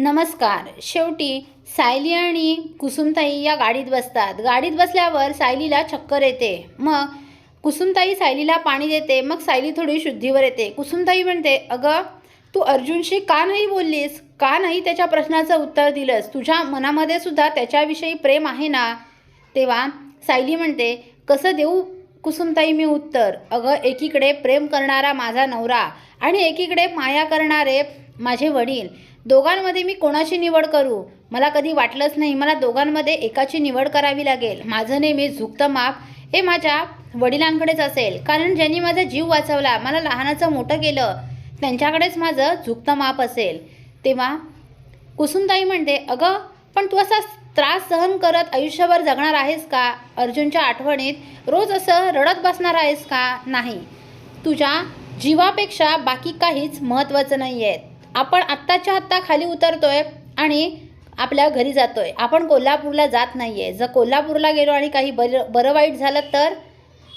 नमस्कार. शेवटी सायली आणि कुसुमताई या गाडीत बसतात. गाडीत बसल्यावर सायलीला चक्कर येते. मग कुसुमताई सायलीला पाणी देते. मग सायली थोडी शुद्धीवर येते. कुसुमताई म्हणते अगं तू अर्जुनशी का नाही बोललीस? का नाही त्याच्या प्रश्नाचं उत्तर दिलंस? तुझ्या मनामध्ये सुद्धा त्याच्याविषयी प्रेम आहे ना? तेव्हा सायली म्हणते कसं देऊ कुसुमताई मी उत्तर? अगं एकीकडे प्रेम करणारा माझा नवरा आणि एकीकडे माया करणारे माझे वडील. दोघांमध्ये मी कोणाची निवड करू? मला कधी वाटलंच नाही. मला दोघांमध्ये एकाची निवड करावी लागेल. माझं नेहमी झुकतं माप हे माझ्या वडिलांकडेच असेल. कारण ज्यांनी माझा जीव वाचवला मला लहानाचं मोठं केलं त्यांच्याकडेच माझं झुकतं माप असेल. तेव्हा कुसुमताई म्हणते अगं पण तू असा त्रास सहन करत आयुष्यभर जगणार आहेस का? अर्जुनच्या आठवणीत रोज असं रडत बसणार आहेस का? नाही. तुझ्या जीवापेक्षा बाकी काहीच महत्त्वाचं नाही आहेत आपण आत्ताच्या आत्ता खाली उतरतोय आणि आपल्या घरी जातोय. आपण कोल्हापूरला जात नाही आहे जर कोल्हापूरला गेलो आणि काही बरं बरं वाईट झालं तर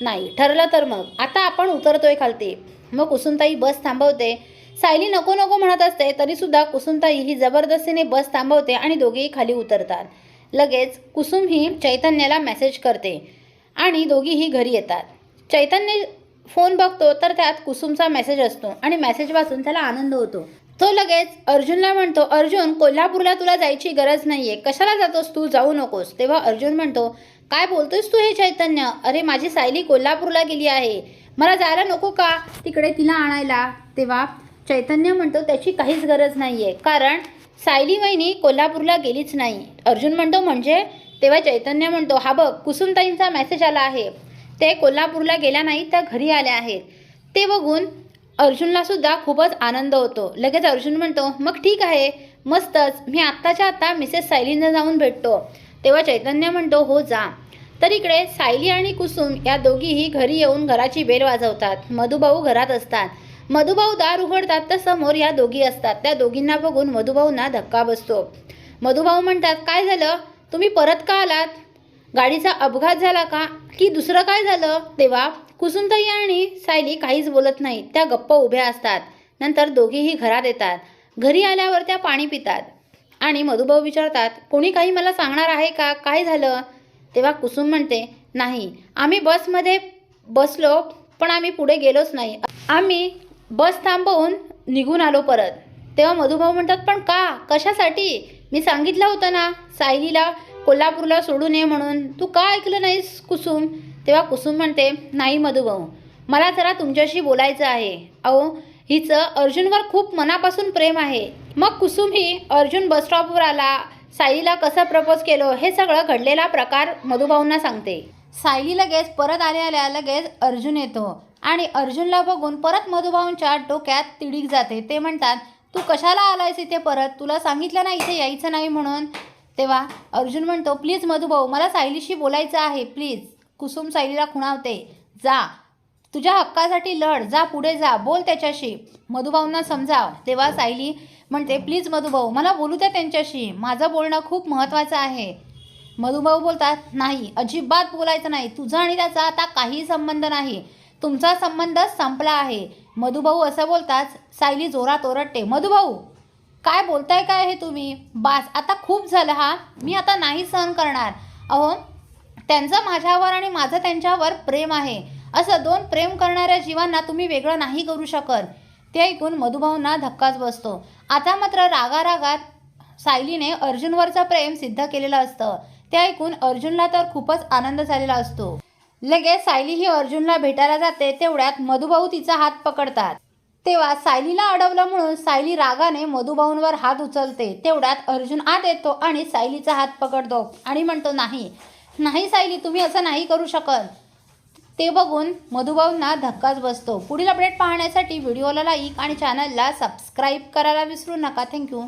नाही. ठरलं तर मग. आता आपण उतरतोय खालती. मग कुसुमताई बस थांबवते. सायली नको नको म्हणत असते तरीसुद्धा कुसुमताई ही जबरदस्तीने बस थांबवते आणि दोघेही खाली उतरतात. लगेच कुसुम ही चैतन्याला मेसेज करते आणि दोघीही घरी येतात. चैतन्य फोन बघतो तर त्यात कुसुमचा मेसेज असतो आणि मेसेज वाचून त्याला आनंद होतो. तो लगेच अर्जुनला म्हणतो अर्जुन कोल्हापूरला तुला जायची गरज नाहीये. कशाला जातोस तू? जाऊ नकोस. तेव्हा अर्जुन म्हणतो काय बोलतोयस तू हे चैतन्य? अरे माझी सायली कोल्हापूरला गेली आहे. मला जायला नको का तिकडे तिला आणायला? तेव्हा चैतन्य म्हणतो त्याची काहीच गरज नाहीये. कारण सायली वहिनी कोल्हापूरला गेलीच नाही. अर्जुन म्हणतो म्हणजे? तेव्हा चैतन्य म्हणतो हा बघ कुसुमताईंचा मेसेज आला आहे. ते कोल्हापूरला गेल्या नाही त्या घरी आल्या आहेत. ते बघून अर्जुनला सुद्धा खूपच आनंद होतो. लगेच अर्जुन म्हणतो मग ठीक आहे मस्तच मी आत्ताच्या आत्ता मिसेस सायलींना जाऊन भेटतो. तेव्हा चैतन्य म्हणतो हो जा. तर इकडे सायली आणि कुसुम या दोघीही घरी येऊन घराची बेल वाजवतात. मधुभाऊ घरात असतात. मधुभाऊ दार उघडतात तर समोर या दोघी असतात. त्या दोघींना बघून मधुभाऊंना धक्का बसतो. मधुभाऊ म्हणतात काय झालं? तुम्ही परत का आलात? गाडीचा अपघात झाला का? की दुसरं काय झालं? तेव्हा कुसुमताई आणि सायली काहीच बोलत नाही. त्या गप्प उभ्या असतात. नंतर दोघीही घरात येतात. घरी आल्यावर त्या पाणी पितात. आणि मधुभाऊ विचारतात कोणी काही मला सांगणार आहे का? काय झालं? तेव्हा कुसुम म्हणते नाही आम्ही बसमध्ये बसलो पण आम्ही पुढे गेलोच नाही. आम्ही बस थांबवून निघून आलो परत. तेव्हा मधुभाऊ म्हणतात पण का? कशासाठी? मी सांगितलं होतं ना सायलीला कोल्हापूरला सोडू नये म्हणून. तू का ऐकलं नाहीस कुसुम? तेव्हा कुसुम म्हणते नाही मधुभाऊ मला जरा तुमच्याशी बोलायचं आहे. अहो हिचं अर्जुनवर खूप मनापासून प्रेम आहे. मग कुसुम ही अर्जुन बसस्टॉपवर आला. सायलीला कसं प्रपोज केलं हे सगळं घडलेला प्रकार मधुभाऊंना सांगते. सायली लगेच परत आल्या आल्या लगेच अर्जुन येतो आणि अर्जुनला बघून परत मधुभाऊंच्या डोक्यात तिडीक जाते. ते म्हणतात तू कशाला आलायस इथे परत? तुला सांगितलं ना इथे यायचं नाही म्हणून. तेव्हा अर्जुन म्हणतो प्लीज मधुभाऊ मला सायलीशी बोलायचं आहे प्लीज. कुसुम सायलीला खुणावते. जा. तुझ्या हक्कासाठी लढ. जा पुढे जा. बोल त्याच्याशी. मधुभाऊंना समजाव. तेव्हा सायली म्हणते प्लीज मधुभाऊ मला बोलू द्या त्यांच्याशी. माझं बोलणं खूप महत्त्वाचं आहे. मधुभाऊ बोलतात नाही अजिबात बोलायचं नाही. तुझा आणि त्याचा आता काही संबंध नाही. तुमचा संबंध संपला आहे. मधुभाऊ असं बोलताच सायली जोरात ओरडते मधुभाऊ काय बोलताय काय हे तुम्ही? बास आता खूप झालं हा? मी आता नाही सहन करणार. अहो त्यांचं माझ्यावर आणि माझं त्यांच्यावर प्रेम आहे. असं दोन प्रेम करणाऱ्या जीवांना तुम्ही वेगळं नाही करू शकत. ते ऐकून मधुभाऊंना धक्काच बसतो. आता मात्र रागारागात सायलीने अर्जुनवरचं प्रेम सिद्ध केलेलं असतं. ते ऐकून अर्जुनला तर खूपच आनंद झालेला असतो. लगेच सायली ही अर्जुनला भेटायला जाते तेवढ्यात मधुभाऊ तिचा हात पकडतात. तेव्हा सायलीला अडवलं म्हणून सायली रागाने मधुभाऊंवर हात उचलते. तेवढ्यात अर्जुन आत येतो आणि सायलीचा हात पकडतो आणि म्हणतो नाही नाही सायली तुम्ही असं नाही करू शकत. ते बघून मधुभाऊंना धक्काच बसतो. पुढील अपडेट पाहण्यासाठी व्हिडिओला लाईक आणि चॅनलला सबस्क्राईब करायला विसरू नका. थँक्यू